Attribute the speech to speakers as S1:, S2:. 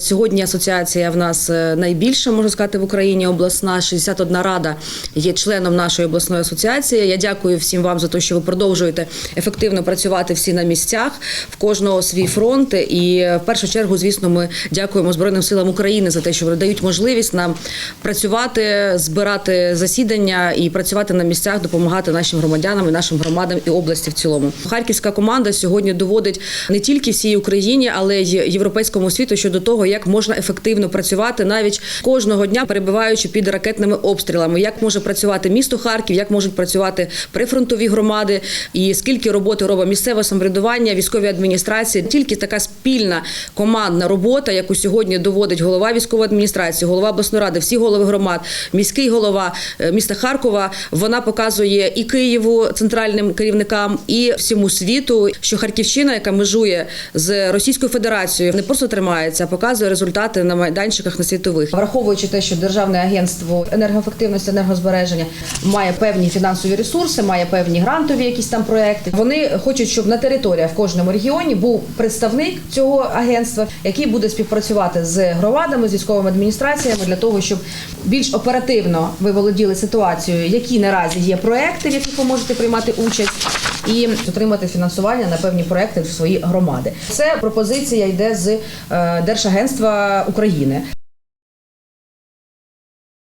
S1: Сьогодні асоціація в нас е, найбільша, можна сказати, в Україні обласна. 61 рада є членом нашої обласної асоціації. Я дякую всім вам за те, що ви продовжуєте ефективно працювати всі на місцях, в кожного свій фронт. І е, в першу чергу, звісно, ми дякуємо Збройним силам України за те, що вони дають можливість нам працювати, збирати засідання і працювати на місцях, допомагати нашим громадянам і нашим громадам і області в цілому. Харківська команда сьогодні доводить не тільки всій Україні, але й європейському світу щодо того, як можна ефективно працювати навіть кожного дня, перебуваючи під ракетними обстрілами, як може працювати місто Харків, як можуть працювати прифронтові громади, і скільки роботи робить місцеве самоврядування, військові адміністрації. Тільки така спільна командна робота, яку сьогодні доводить голова військової адміністрації, голова обласної ради, всі голови громад, міський голова е, міста Харкова. Вона показує і Києву центральним керівникам, і всьому світу, що Харківщина, яка межує з Російською Федерацією, не просто тримається, а показує результати на майданчиках на світових, враховуючи те, що державне агентство енергоефективності енергозбереження має певні фінансові ресурси, має певні грантові якісь там проекти. Вони хочуть, щоб на територіях в кожному регіоні був представник цього агентства, який буде співпрацювати з громадами, з військовими адміністраціями для того, щоб більш оперативно ви володіли ситуацією, які наразі є проекти, в яких ви можете приймати участь, і отримати фінансування на певні проекти в свої громади. Це пропозиція йде з е, Держагентства України.